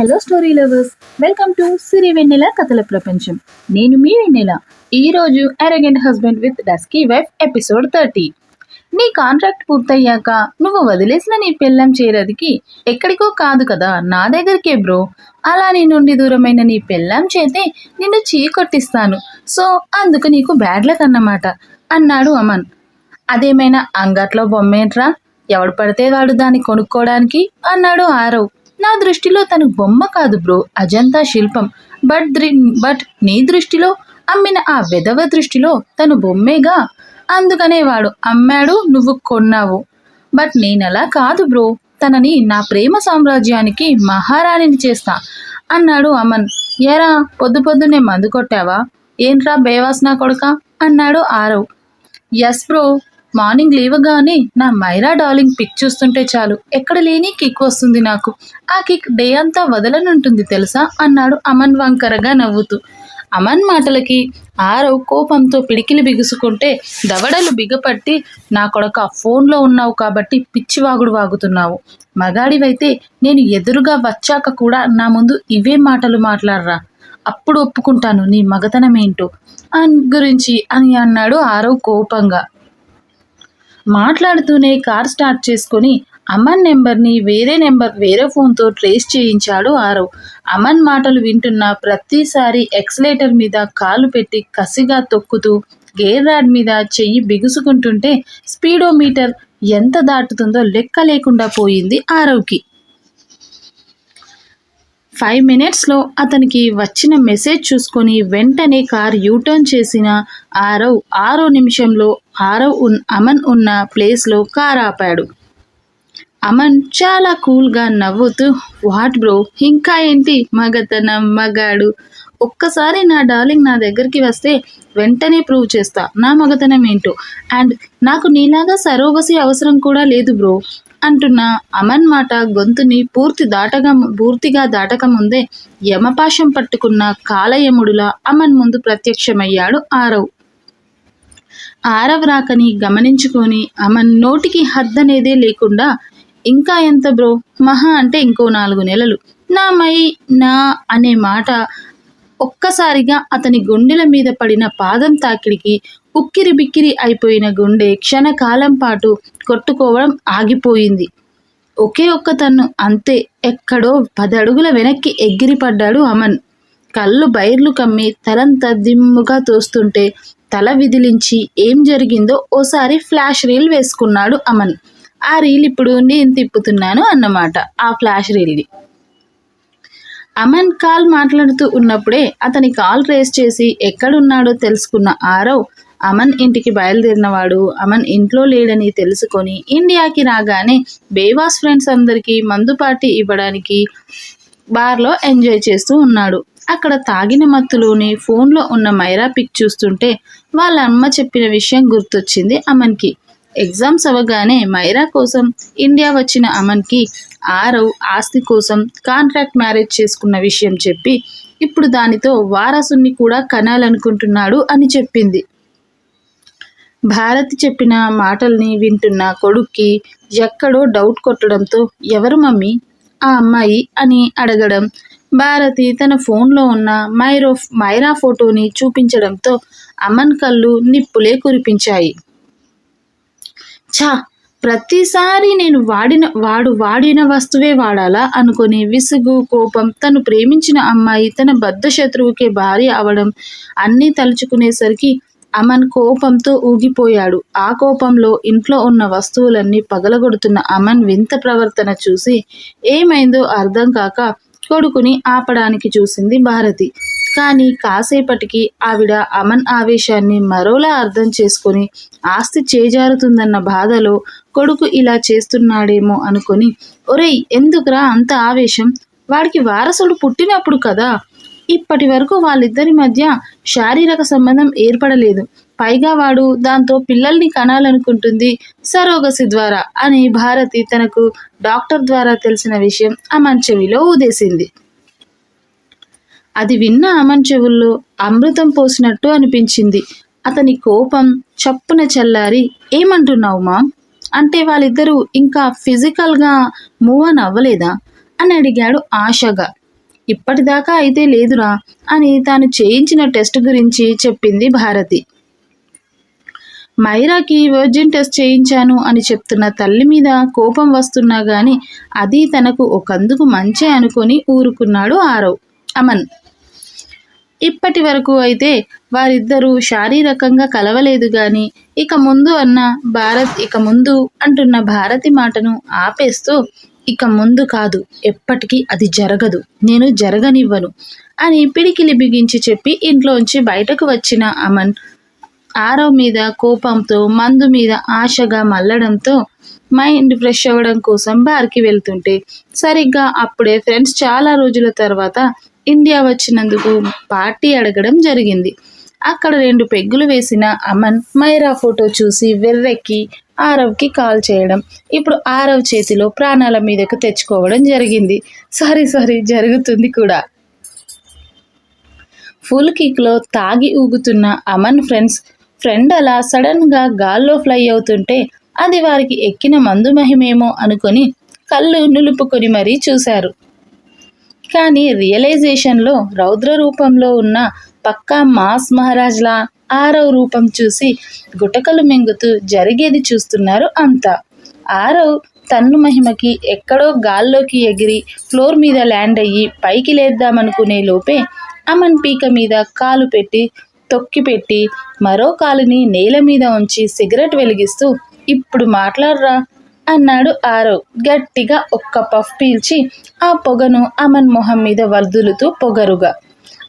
Hello story lovers welcome to Siri Vennela కథల ప్రపంచం. నేను మీ వెన్నెల ఈరోజు arrogant husband with dusky wife episode thirty నీ కాంట్రాక్ట్ పూర్తయ్యాక నువ్వు వదిలేసిన నీ పెళ్ళం చేరదికి ఎక్కడికో కాదు కదా నా దగ్గరికే బ్రో. అలా నీ నుండి దూరమైన నీ పెళ్ళం చేతే నిన్ను చీకొట్టిస్తాను. సో అందుకు నీకు బ్యాడ్ లక్ అన్నమాట అన్నాడు అమన్. అదేమైనా అంగట్లో బొమ్మేంట్రా ఎవడు పడితే వాడు దాన్ని కొనుక్కోవడానికి? అన్నాడు ఆరవ్. నా దృష్టిలో తను బొమ్మ కాదు బ్రో అజంతా శిల్పం. బట్ ద్రి- బట్ నీ దృష్టిలో అమ్మిన ఆ వెధవ దృష్టిలో తను బొమ్మేగా? అందుకనే వాడు అమ్మాడు నువ్వు కొన్నావు. బట్ నేనలా కాదు బ్రో తనని నా ప్రేమ సామ్రాజ్యానికి మహారాణిని చేస్తా అన్నాడు అమన్. ఏరా పొద్దు పొద్దునే మందు కొట్టావా? ఏంట్రా బేవాస్నా కొడుక? అన్నాడు ఆరవ్. ఎస్ బ్రో మార్నింగ్ లేవగానే నా మైరా డార్లింగ్ పిక్ చూస్తుంటే చాలు. ఎక్కడ లేని కిక్ వస్తుంది నాకు. ఆ కిక్ డే అంతా వదలనుంటుంది తెలుసా? అన్నాడు అమన్ వంకరగా నవ్వుతూ. అమన్ మాటలకి ఆరవ్ కోపంతో పిడికిలి బిగుసుకుంటే దవడలు బిగపట్టి నా కొడక ఫోన్లో ఉన్నావు కాబట్టి పిచ్చివాగుడు వాగుతున్నావు. మగాడివైతే నేను ఎదురుగా వచ్చాక కూడా నా ముందు ఇవే మాటలు మాట్లాడరా. అప్పుడు ఒప్పుకుంటాను నీ మగతనమేంటో. అన్ గురించి అని అన్నాడు ఆరవ్ కోపంగా. మాట్లాడుతూనే కార్ స్టార్ట్ చేసుకొని అమన్ నెంబర్ని వేరే నెంబర్ వేరే ఫోన్తో ట్రేస్ చేయించాడు ఆరవ్. అమన్ మాటలు వింటున్న ప్రతిసారి ఎక్సలేటర్ మీద కాలు పెట్టి కసిగా తొక్కుతూ గేర్ రాడ్ మీద చెయ్యి బిగుసుకుంటుంటే స్పీడోమీటర్ ఎంత దాటుతుందో లెక్క లేకుండా పోయింది ఆరవ్కి. ఫైవ్ మినిట్స్లో అతనికి వచ్చిన మెసేజ్ చూసుకొని వెంటనే కార్ యూటర్న్ చేసిన ఆరవ్ ఆరో నిమిషంలో ఆరవ్ ఉన్ అమన్ ఉన్న ప్లేస్లో కార్ ఆపాడు. అమన్ చాలా కూల్గా నవ్వుతూ వాట్ బ్రో? ఇంకా ఏంటి? మగతనం మగాడు. ఒక్కసారి నా డార్లింగ్ నా దగ్గరికి వస్తే వెంటనే ప్రూవ్ చేస్తా. నా మగతనం ఏంటో? అండ్ నాకు నీలాగా సరోగసి అవసరం కూడా లేదు బ్రో. అంటున్న అమన్ మాట గొంతుని పూర్తి దాటగా పూర్తిగా దాటక ముందే యమపాశం పట్టుకున్న కాలయముడులా అమన్ ముందు ప్రత్యక్షమయ్యాడు ఆరవ్. ఆరవ్ రాకని గమనించుకొని అమన్ నోటికి హద్దనేదే లేకుండా ఇంకా ఎంత బ్రో? మహా అంటే ఇంకో నాలుగు నెలలు. నా మై నా అనే మాట ఒక్కసారిగా అతని గుండెల మీద పడిన పాదం తాకిడికి ఉక్కిరి బిక్కిరి అయిపోయిన గుండె క్షణకాలం పాటు కొట్టుకోవడం ఆగిపోయింది. ఒకే ఒక్క తన్ను అంతే ఎక్కడో పదడుగుల వెనక్కి ఎగిరిపడ్డాడు అమన్. కళ్ళు బైర్లు కమ్మి తలంత దిమ్ముగా తోస్తుంటే తల విదిలించి ఏం జరిగిందో ఓసారి ఫ్లాష్ రీల్ వేసుకున్నాడు అమన్. ఆ రీల్ ఇప్పుడు నేను తిప్పుతున్నాను అన్నమాట ఆ ఫ్లాష్ రీల్ని అమన్ కాల్ మాట్లాడుతూ ఉన్నప్పుడే అతని కాల్ ట్రేస్ చేసి ఎక్కడున్నాడో తెలుసుకున్న ఆరవ్ అమన్ ఇంటికి బయలుదేరినవాడు. అమన్ ఇంట్లో లేడని తెలుసుకొని ఇండియాకి రాగానే బేవాస్ ఫ్రెండ్స్ అందరికీ మందు పార్టీ ఇవ్వడానికి బార్లో ఎంజాయ్ చేస్తూ ఉన్నాడు. అక్కడ తాగిన మత్తులోని ఫోన్లో ఉన్న మైరా పిక్ చూస్తుంటే వాళ్ళ అమ్మ చెప్పిన విషయం గుర్తొచ్చింది అమన్కి. ఎగ్జామ్స్ అవ్వగానే మైరా కోసం ఇండియా వచ్చిన అమన్కి ఆరవ్ ఆస్తి కోసం కాంట్రాక్ట్ మ్యారేజ్ చేసుకున్న విషయం చెప్పి ఇప్పుడు దానితో వారసుని కూడా కనాలనుకుంటున్నాడు అని చెప్పింది. భారతి చెప్పిన మాటల్ని వింటున్న కొడుక్కి ఎక్కడో డౌట్ కొట్టడంతో ఎవరు మమ్మీ? ఆ అమ్మాయి? అని అడగడం. భారతి తన ఫోన్లో ఉన్న మైరో మైరా ఫోటోని చూపించడంతో అమన్ కళ్ళు నిప్పులే కురిపించాయి. ఛా ప్రతిసారి నేను వాడిన వాడు వాడిన వస్తువే వాడాలా? అనుకొని విసుగు కోపం తను ప్రేమించిన అమ్మాయి తన బద్ధ శత్రువుకే భార్య అవడం అన్నీ తలుచుకునేసరికి అమన్ కోపంతో ఊగిపోయాడు. ఆ కోపంలో ఇంట్లో ఉన్న వస్తువులన్నీ పగలగొడుతున్న అమన్ వింత ప్రవర్తన చూసి ఏమైందో అర్థం కాక కొడుకుని ఆపడానికి చూసింది భారతి. కానీ కాసేపటికి ఆవిడ అమన్ ఆవేశాన్ని మరోలా అర్థం చేసుకొని ఆస్తి చేజారుతుందన్న బాధలో కొడుకు ఇలా చేస్తున్నాడేమో అనుకొని ఒరేయ్ ఎందుకురా అంత ఆవేశం? వాడికి వారసుడు పుట్టినప్పుడు కదా ఇప్పటి వరకు వాళ్ళిద్దరి మధ్య శారీరక సంబంధం ఏర్పడలేదు. పైగా వాడు దాంతో పిల్లల్ని కనాలనుకుంటుంది సరోగసి ద్వారా అని భారతి తనకు డాక్టర్ ద్వారా తెలిసిన విషయం అమన్ చెవిలో ఊదేసింది. అది విన్న అమన్ చెవుల్లో అమృతం పోసినట్టు అనిపించింది. అతని కోపం చప్పున చల్లారి ఏమంటున్నావు మా అంటే వాళ్ళిద్దరూ ఇంకా ఫిజికల్గా మూవ్ అని అవ్వలేదా? అని అడిగాడు ఆశగా. ఇప్పటిదాకా అయితే లేదురా అని తాను చేయించిన టెస్ట్ గురించి చెప్పింది భారతి. మైరాకి వర్జిన్ టెస్ట్ చేయించాను అని చెప్తున్న తల్లి మీద కోపం వస్తున్నా గాని అది తనకు ఒకందుకు మంచి అనుకొని ఊరుకున్నాడు ఆరవ్. అమన్. ఇప్పటి వరకు అయితే వారిద్దరూ శారీరకంగా కలవలేదు గాని ఇక ముందు అన్న భారత్ ఇక ముందు అంటున్న భారతి మాటను ఆపేస్తూ ఇక ముందు కాదు ఎప్పటికీ అది జరగదు. నేను జరగనివ్వను అని పిడికిలి బిగించి చెప్పి ఇంట్లోంచి బయటకు వచ్చిన అమన్ ఆరవ్ మీద కోపంతో మందు మీద ఆశగా మల్లడంతో మైండ్ ఫ్రెష్ అవ్వడం కోసం బార్కి వెళ్తుంటే సరిగ్గా అప్పుడే ఫ్రెండ్స్ చాలా రోజుల తర్వాత ఇండియా వచ్చినందుకు పార్టీ అడగడం జరిగింది. అక్కడ రెండు పెగ్గులు వేసిన అమన్ మైరా ఫోటో చూసి వెర్రెక్కి ఆరవ్కి కాల్ చేయడం. ఇప్పుడు ఆరవ్ చేతిలో ప్రాణాల మీదకు తెచ్చుకోవడం జరిగింది. సారీ సారీ జరుగుతుంది కూడా. ఫుల్ కిక్లో తాగి ఊగుతున్న అమన్ ఫ్రెండ్స్ ఫ్రెండ్ అలా సడన్గా గాల్లో ఫ్లై అవుతుంటే అది వారికి ఎక్కిన మందు మహిమేమో అనుకొని కళ్ళు నులుపుకొని మరీ చూశారు. కానీ రియలైజేషన్లో రౌద్ర రూపంలో ఉన్న పక్కా మాస్ మహారాజ్లా ఆరవ్ రూపం చూసి గుటకలు మింగుతూ జరిగేది చూస్తున్నారు అంతా. ఆరవ్ తన్ను మహిమకి ఎక్కడో గాల్లోకి ఎగిరి ఫ్లోర్ మీద ల్యాండ్ అయ్యి పైకి లేద్దామనుకునే లోపే అమన్ పీక మీద కాలు పెట్టి తొక్కిపెట్టి మరో కాలుని నేల మీద ఉంచి సిగరెట్ వెలిగిస్తూ ఇప్పుడు మాట్లాడరా అన్నాడు ఆరవ్. గట్టిగా ఒక్క పఫ్ పీల్చి ఆ పొగను అమన్ మొహం మీద వర్దులుతూ పొగరుగా.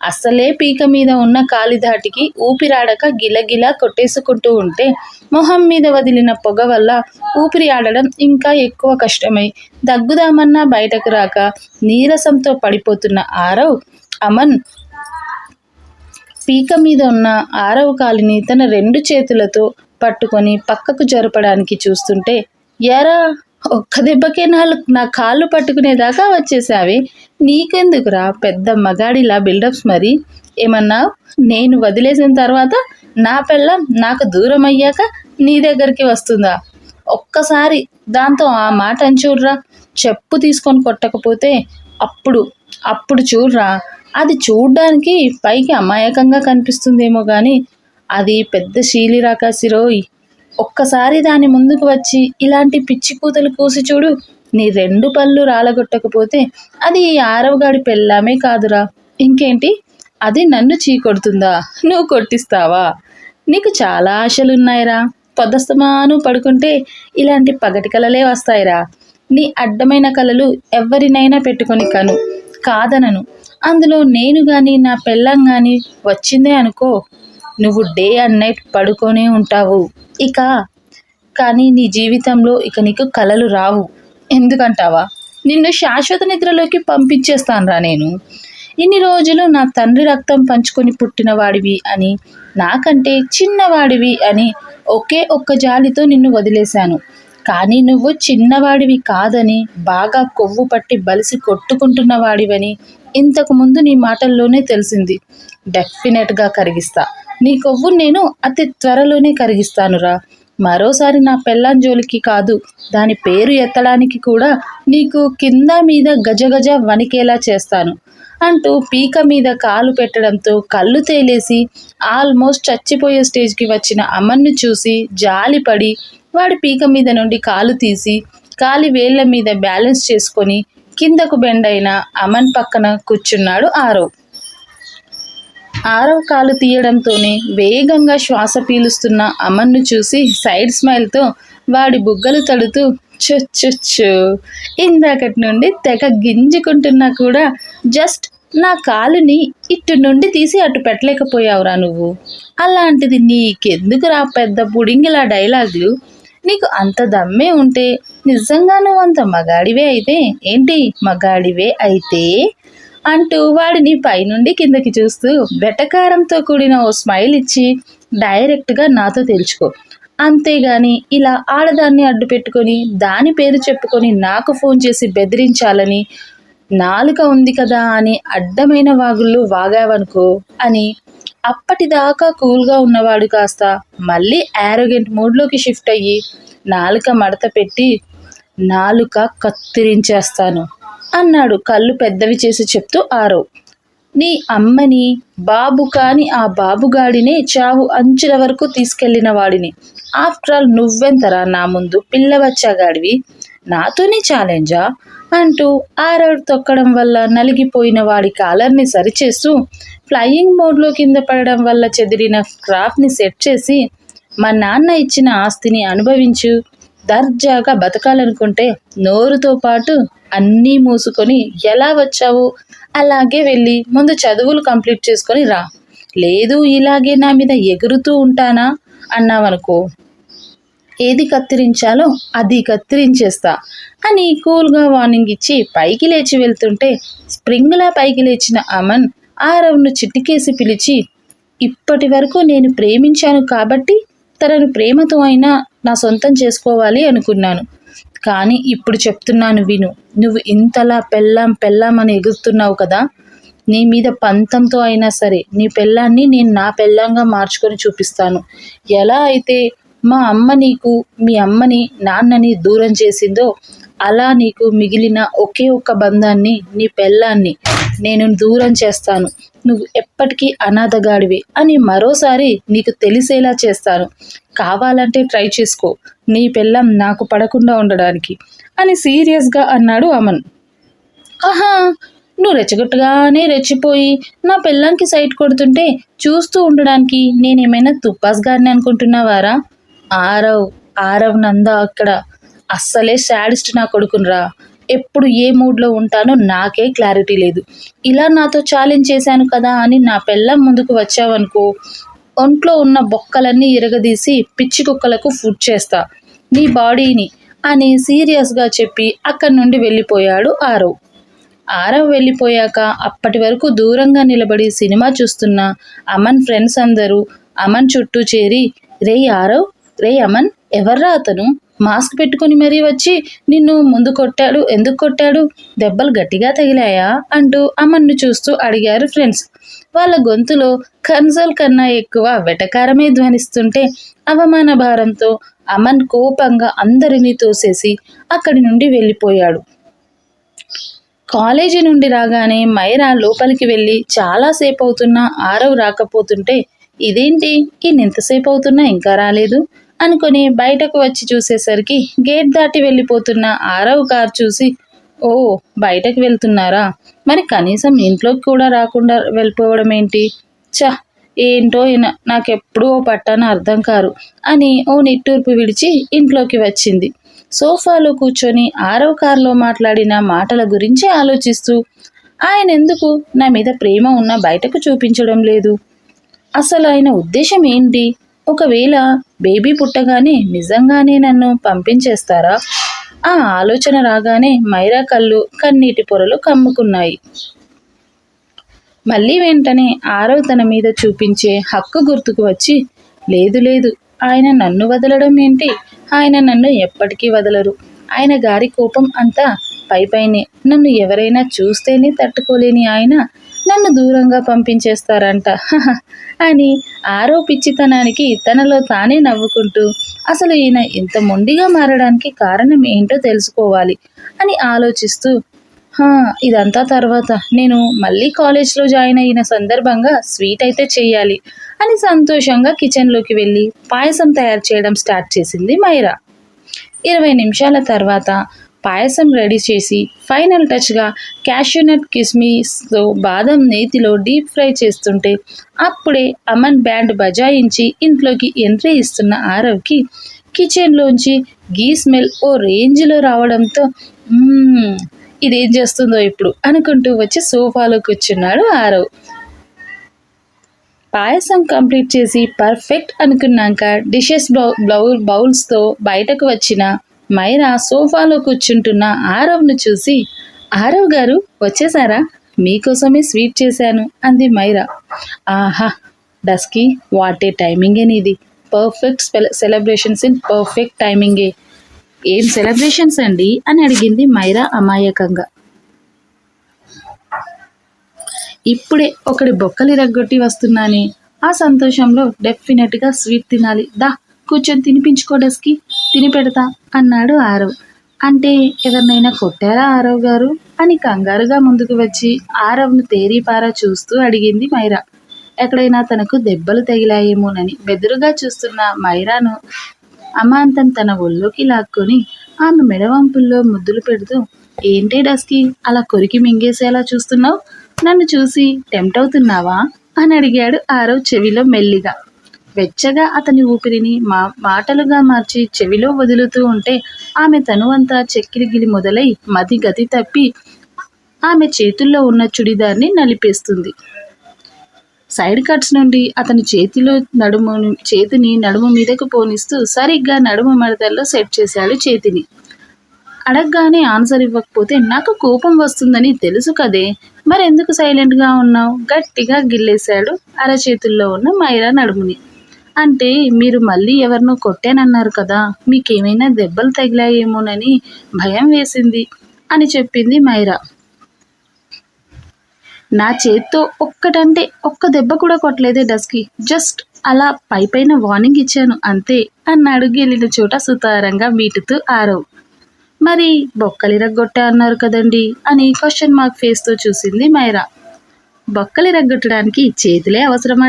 అస్సలే పీక మీద ఉన్న కాలిధాటికి ఊపిరాడక గిలగిలా కొట్టేసుకుంటూ ఉంటే మొహం మీద వదిలిన పొగ వల్ల ఊపిరి ఆడడం ఇంకా ఎక్కువ కష్టమై దగ్గుదామన్నా బయటకు రాక నీరసంతో పడిపోతున్న ఆరవ్ అమన్ పీక మీద ఉన్న ఆరవ కాలిని తన రెండు చేతులతో పట్టుకొని పక్కకు జరపడానికి చూస్తుంటే ఎరా ఒక్క దెబ్బకే నాలుగు నా కాళ్ళు పట్టుకునేదాకా వచ్చేసావి నీకెందుకురా పెద్ద మగాడిలా బిల్డప్స్ మరి? ఏమన్నా? నేను వదిలేసిన తర్వాత నా పిల్ల నాకు దూరం అయ్యాక నీ దగ్గరికి వస్తుందా? ఒక్కసారి దాంతో ఆ మాట అని చూడరా. చెప్పు తీసుకొని కొట్టకపోతే అప్పుడు అప్పుడు చూడరా. అది చూడ్డానికి పైకి అమాయకంగా కనిపిస్తుందేమో కానీ అది పెద్ద శీలిరాకాశిరోయ్ ఒక్కసారి దాని ముందుకు వచ్చి ఇలాంటి పిచ్చి కూతలు కూసి చూడు నీ రెండు పళ్ళు రాలగొట్టకపోతే అది ఈ ఆరవగాడి పెళ్ళామే కాదురా. ఇంకేంటి? అది నన్ను చీకొడుతుందా? నువ్వు కొట్టిస్తావా? నీకు చాలా ఆశలున్నాయిరా. పొద్దస్తమాను పడుకుంటే ఇలాంటి పగటి కలలే వస్తాయిరా. నీ అడ్డమైన కలలు ఎవరినైనా పెట్టుకొని కను. కాదనను. అందులో నేను కానీ నా పెళ్ళం కానీ వచ్చిందే అనుకో. నువ్వు డే అండ్ నైట్ పడుకొనే ఉంటావు. ఇక కానీ నీ జీవితంలో ఇక నీకు కలలు రావు. ఎందుకంటావా? నిన్ను శాశ్వత నిద్రలోకి పంపించేస్తానురా నేను. ఇన్ని రోజులు నా తండ్రి రక్తం పంచుకొని పుట్టిన వాడివి అని నాకంటే చిన్నవాడివి అని ఒకే ఒక్క జాలితో నిన్ను వదిలేశాను. కానీ నువ్వు చిన్నవాడివి కాదని బాగా కొవ్వు పట్టి బలిసి కొట్టుకుంటున్నవాడివని ఇంతకుముందు ఇంతకు ముందు నీ మాటల్లోనే తెలిసింది. డెఫినెట్గా కరిగిస్తా. నీ కొవ్వు నేను అతి త్వరలోనే కరిగిస్తానురా. మరోసారి నా పెళ్ళాం జోలికి కాదు దాని పేరు ఎత్తడానికి కూడా నీకు కింద మీద గజగజ వణికేలా చేస్తాను అంటూ పీక మీద కాలు పెట్టడంతో కళ్ళు తేలేసి ఆల్మోస్ట్ చచ్చిపోయే స్టేజ్కి వచ్చిన అమ్మన్ను చూసి జాలిపడి వాడి పీక మీద నుండి కాలు తీసి కాలి వేళ్ళ మీద బ్యాలెన్స్ చేసుకొని కిందకు బెండైన అమన్ పక్కన కూర్చున్నాడు ఆరవ్ ఆరవ కాలు తీయడంతోనే వేగంగా శ్వాస పీలుస్తున్న అమన్ను చూసి సైడ్ స్మైల్తో వాడి బుగ్గలు తడుతూ చుచ్చు ఇందాకటి నుండి తెగ గింజుకుంటున్నా కూడా జస్ట్ నా కాలుని ఇటు నుండి తీసి అటు పెట్టలేకపోయావురా నువ్వు. అలాంటిది నీకెందుకు రా పెద్ద పుడింగిలా డైలాగులు? నీకు అంత దమ్మే ఉంటే నిజంగా నువ్వు అంత మగాడివే అయితే ఏంటి మగాడివే అయితే? అంటూ వాడిని పైనుండి కిందకి చూస్తూ బెటకారంతో కూడిన ఓ స్మైల్ ఇచ్చి డైరెక్ట్గా నాతో తెలుసుకో అంతేగాని ఇలా ఆడదాన్ని అడ్డు పెట్టుకొని దాని పేరు చెప్పుకొని నాకు ఫోన్ చేసి బెదిరించాలని నాలుక ఉంది కదా అని అడ్డమైన వాగుళ్ళు వాగావనుకో అని అప్పటిదాకా కూల్గా ఉన్నవాడు కాస్త మళ్ళీ యారోగెంట్ మూడ్లోకి షిఫ్ట్ అయ్యి నాలుక మడత పెట్టి నాలుక కత్తిరించేస్తాను. అన్నాడు కళ్ళు పెద్దవి చేసి చెప్తూ ఆరవ్ నీ అమ్మని బాబు కాని ఆ బాబుగాడినే చావు అంచుల వరకు తీసుకెళ్ళిన వాడిని. ఆఫ్టర్ ఆల్ నువ్వెంతరా నా ముందు పిల్లవచ్చాగాడివి? నాతోనే ఛాలెంజా? అంటూ ఆరవ్ తొక్కడం వల్ల నలిగిపోయిన వాడి కాలర్ని సరిచేస్తూ ఫ్లయింగ్ మోడ్లో కింద పడడం వల్ల చెదిరిన క్రాఫ్ట్ని సెట్ చేసి మా నాన్న ఇచ్చిన ఆస్తిని అనుభవించు. దర్జాగా బతకాలనుకుంటే నోరుతో పాటు అన్నీ మూసుకొని ఎలా వచ్చావు? అలాగే వెళ్ళి ముందు చదువులు కంప్లీట్ చేసుకొని రా. లేదు ఇలాగే నా మీద ఎగురుతూ ఉంటానా? అన్నావనుకో. ఏది కత్తిరించాలో అది కత్తిరించేస్తా అని కూల్గా వార్నింగ్ ఇచ్చి పైకి లేచి వెళ్తుంటే స్ప్రింగ్లా పైకి లేచిన అమన్ ఆరవ్ను చిట్టికేసి పిలిచి ఇప్పటి వరకు నేను ప్రేమించాను కాబట్టి తనను ప్రేమతో అయినా నా సొంతం చేసుకోవాలి అనుకున్నాను. కానీ ఇప్పుడు చెప్తున్నాను విను నువ్వు ఇంతలా పెళ్ళాం పెళ్ళాం అని ఎగురుతున్నావు కదా నీ మీద పంతంతో అయినా సరే నీ పెళ్ళాన్ని నేను నా పెళ్ళాంగా మార్చుకొని చూపిస్తాను. ఎలా అయితే మా అమ్మ నీకు మీ అమ్మని నాన్నని దూరం చేసిందో అలా నీకు మిగిలిన ఒకే ఒక్క బంధాన్ని నీ పెళ్ళాన్ని నేను దూరం చేస్తాను. నువ్వు ఎప్పటికీ అనాథగాడివి అని మరోసారి నీకు తెలిసేలా చేస్తాను. కావాలంటే ట్రై చేసుకో. నీ పెళ్ళం నాకు పడకుండా ఉండడానికి అని సీరియస్గా అన్నాడు అమన్. ఆహా! నువ్వు రెచ్చగొట్టగానే రెచ్చిపోయి నా పెళ్ళానికి సైట్ కొడుతుంటే చూస్తూ ఉండడానికి నేనేమైనా తుప్పాస్ గారిని అనుకుంటున్నావారా? ఆరవ్ ఆరవ్ నంద అక్కడ. అస్సలే శాడిస్ట్ నా కొడుకునరా. ఎప్పుడు ఏ మూడ్లో ఉంటానో నాకే క్లారిటీ లేదు. ఇలా నాతో ఛాలెంజ్ చేశాను కదా అని నా పెళ్ళం ముందుకు వచ్చావనుకో ఒంట్లో ఉన్న బొక్కలన్నీ ఇరగదీసి పిచ్చి కుక్కలకు ఫుడ్ చేస్తా. నీ బాడీని అని సీరియస్గా చెప్పి అక్కడి నుండి వెళ్ళిపోయాడు ఆరవ్. ఆరవ్ వెళ్ళిపోయాక అప్పటి వరకు దూరంగా నిలబడి సినిమా చూస్తున్న అమన్ ఫ్రెండ్స్ అందరూ అమన్ చుట్టూ చేరి రే ఆరవ్ రే అమన్ ఎవర్రా అతను? మాస్క్ పెట్టుకుని మరీ వచ్చి నిన్ను ముందు కొట్టాడు ఎందుకు కొట్టాడు? దెబ్బలు గట్టిగా తగిలాయా? అంటూ అమన్ను చూస్తూ అడిగారు ఫ్రెండ్స్. వాళ్ళ గొంతులో కన్సోల్ కన్నా ఎక్కువ వెటకారమే ధ్వనిస్తుంటే అవమాన భారంతో అమన్ కోపంగా అందరినీ తోసేసి అక్కడి నుండి వెళ్ళిపోయాడు. కాలేజీ నుండి రాగానే మైరా లోపలికి వెళ్ళి చాలాసేపు అవుతున్నా ఆరవ్ రాకపోతుంటే ఇదేంటి? ఈయనెంతసేపు అవుతున్నా ఇంకా రాలేదు? అనుకొని బయటకు వచ్చి చూసేసరికి గేట్ దాటి వెళ్ళిపోతున్న ఆరవ్ కార్ చూసి ఓ బయటకు వెళ్తున్నారా? మరి కనీసం ఇంట్లోకి కూడా రాకుండా వెళ్ళిపోవడం ఏంటి? చ ఏంటో ఈయన నాకెప్పుడూ ఓ పట్టాన అర్థం కారు అని ఓ నిట్టూర్పు విడిచి ఇంట్లోకి వచ్చింది. సోఫాలో కూర్చొని ఆరవ కారులో మాట్లాడిన మాటల గురించి ఆలోచిస్తూ ఆయన ఎందుకు నా మీద ప్రేమ ఉన్న బయటకు చూపించడం లేదు. అసలు ఆయన ఉద్దేశం ఏంటి? ఒకవేళ బేబీ పుట్టగానే నిజంగానే నన్ను పంపించేస్తారా? ఆ ఆలోచన రాగానే మైరా కళ్ళు కన్నీటి పొరలు కమ్ముకున్నాయి. మళ్ళీ వెంటనే ఆరవ్ తన మీద చూపించే హక్కు గుర్తుకు వచ్చి లేదు లేదు ఆయన నన్ను వదలడం ఏంటి? ఆయన నన్ను ఎప్పటికీ వదలరు. ఆయన గారి కోపం అంతా పైపైనే నన్ను ఎవరైనా చూస్తేనే తట్టుకోలేని ఆయన. నన్ను దూరంగా పంపించేస్తారంట. అని ఆరోపించితనానికి తనలో తానే నవ్వుకుంటూ అసలు ఈయన ఇంత మొండిగా మారడానికి కారణం ఏంటో తెలుసుకోవాలి అని ఆలోచిస్తూ ఇదంతా తర్వాత. నేను మళ్ళీ కాలేజ్లో జాయిన్ అయిన సందర్భంగా స్వీట్ అయితే చేయాలి అని సంతోషంగా కిచెన్లోకి వెళ్ళి పాయసం తయారు చేయడం స్టార్ట్ చేసింది మైరా. ఇరవై నిమిషాల తర్వాత పాయసం రెడీ చేసి ఫైనల్ టచ్గా క్యాష్యూనట్ కిస్మిస్తో బాదం నేతిలో డీప్ ఫ్రై చేస్తుంటే అప్పుడే అమన్ బ్యాండ్ బజాయించి ఇంట్లోకి ఎంట్రీ ఇస్తున్న ఆరవ్కి కిచెన్లోంచి గీ స్మెల్ ఓ రేంజ్లో రావడంతో ఇదేం చేస్తుందో ఇప్పుడు? అనుకుంటూ వచ్చి సోఫాలో కూర్చున్నాడు ఆరవ్. పాయసం కంప్లీట్ చేసి పర్ఫెక్ట్ అనుకున్నాక డిషెస్ బౌల్ బౌల్స్తో బయటకు వచ్చిన మైరా సోఫాలో కూర్చుంటున్న ఆరవ్ను చూసి ఆరవ్ గారు వచ్చేసారా? మీకోసమే స్వీట్ చేశాను అంది మైరా. ఆహా డస్కీ వాటే టైమింగే నీది. పర్ఫెక్ట్ సెలబ్రేషన్స్ ఇన్ పర్ఫెక్ట్ టైమింగే. ఏం సెలబ్రేషన్స్ అండి? అని అడిగింది మైరా అమాయకంగా. ఇప్పుడే ఒకటి బొక్కలు రగ్గొట్టి వస్తున్నానే. ఆ సంతోషంలో డెఫినెట్గా స్వీట్ తినాలి. దా కూర్చొని తినిపించుకో డస్కి తిని పెడతా అన్నాడు ఆరవ్. అంటే ఎవరినైనా కొట్టారా ఆరవ్ గారు? అని కంగారుగా ముందుకు వచ్చి ఆరవ్ను తేరీపారా చూస్తూ అడిగింది మైరా. ఎక్కడైనా తనకు దెబ్బలు తగిలాయేమోనని బెదురుగా చూస్తున్న మైరాను అమాంతం తన ఒళ్ళోకి లాక్కొని ఆమె మెడవంపుల్లో ముద్దులు పెడుతూ ఏంటే డస్కి అలా కొరికి మింగేసేలా చూస్తున్నావు? నన్ను చూసి టెంప్ట్ అవుతున్నావా? అని అడిగాడు ఆరవ్ చెవిలో మెల్లిగా. వెచ్చగా అతని ఊపిరిని మా మాటలుగా మార్చి చెవిలో వదులుతూ ఉంటే ఆమె తనువంతా చెక్కిరిగిలి మొదలై మది గతి తప్పి ఆమె చేతుల్లో ఉన్న చుడిదార్ని నలిపేస్తుంది. సైడ్ కట్స్ నుండి అతని చేతిలో నడుము చేతిని నడుము మీదకు పోనిస్తూ సరిగ్గా నడుము మడతల్లో సెట్ చేశాడు చేతిని. అడగగానే ఆన్సర్ ఇవ్వకపోతే నాకు కోపం వస్తుందని తెలుసు కదే మరెందుకు సైలెంట్గా ఉన్నావు? గట్టిగా గిల్లేశాడు అరచేతుల్లో ఉన్న మైరా నడుముని. అంటే మీరు మళ్ళీ ఎవరినో కొట్టానన్నారు కదా మీకేమైనా దెబ్బలు తగిలాయేమోనని భయం వేసింది అని చెప్పింది మైరా. నా చేత్తో ఒక్కటంటే ఒక్క దెబ్బ కూడా కొట్టలేదే డస్కి జస్ట్ అలా పై పైన వార్నింగ్ ఇచ్చాను అంతే అన్నాడు గెలిన చోట సుతారంగా మీటుతూ ఆరవ్ మరి బొక్కలిరగ్గొట్టా అన్నారు కదండి అని క్వశ్చన్ మార్క్ ఫేస్తో చూసింది మైరా. బొక్కలిరగ్గొట్టడానికి చేతులే అవసరమా